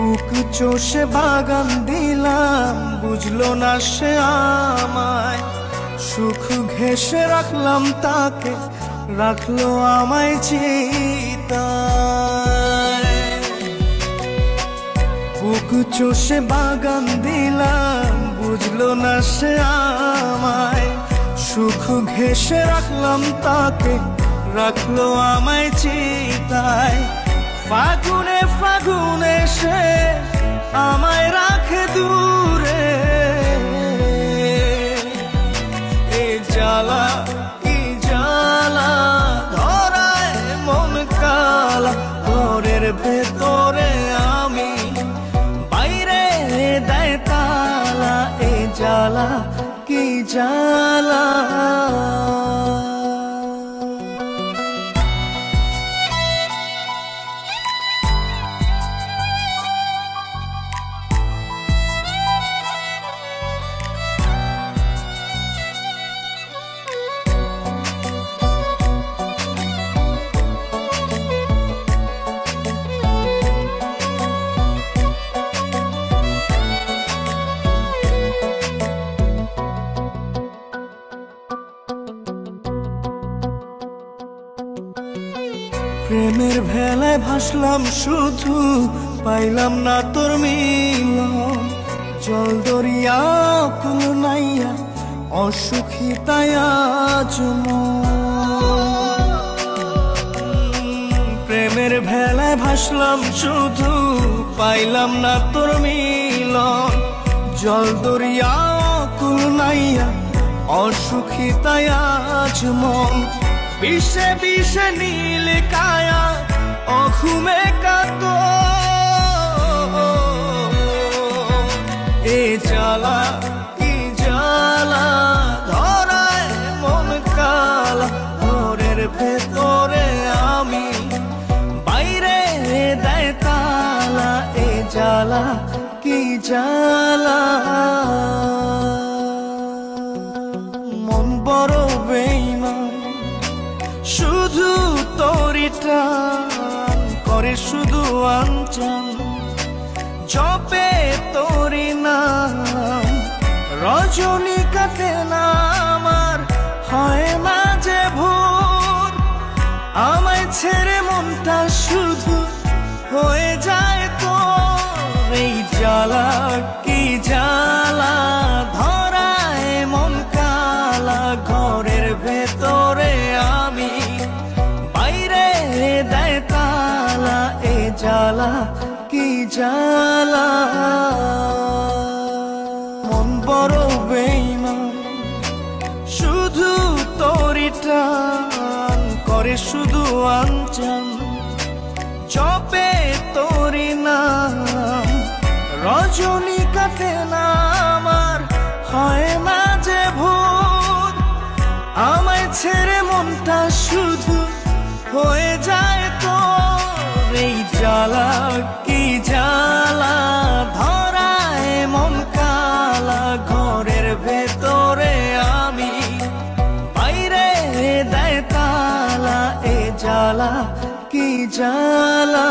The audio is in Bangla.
বুক চষে বাগান দিলাম, বুঝলো না সে আমায়। সুখ ঘেসে রাখলাম তাকে, রাখল আমায় চিতায়। বুক চষে বাগান দিলাম, বুঝলো না সে আমায়। সুখ ঘেসে রাখলাম তাকে, রাখল আমায় চিতায়। ফাগুনে ফাগুনে সে আমায় রাখে দূরে। এ জ্বালা, কি জ্বালা, ধরায় মন কালা। ঘরের ভেতরে আমি, বাইরে দেয় তালা। এ জ্বালা, কি জ্বালা। প্রেমের ভেলায় ভাসলাম শুধু, পাইলাম না তোর মিলন। জল দরিয়া কুল নাইয়া, অসুখী আজ প্রেমের ভেলায় ভাসলাম শুধু, পাইলাম না তোর মিলন। জল দরিয়া কুল নাইয়া, অসুখী আজ মন। বিষে বিষে নীল কায়া, অঘুমে কাত এ জ্বালা, কি জ্বালা, ধরায় মন কালা, ঘরের ভেতরে আমি, বাইরে দেয় তালা। এ জ্বালা, কি জ্বালা তোরি করে শুধু আঞ্চান জপে তোরি নাম। রজনী কাটে না আমার হয় না যে ভোর। আমায় ছেড়ে মনটা শুধু হয়ে যায়। জ্বালা, কি জ্বালা? মন বড় বেইমান শুধু তোরি টান, করে শুধু আঞ্চান জপে তোরি নাম, রজনী জ্বালা কি জ্বালা?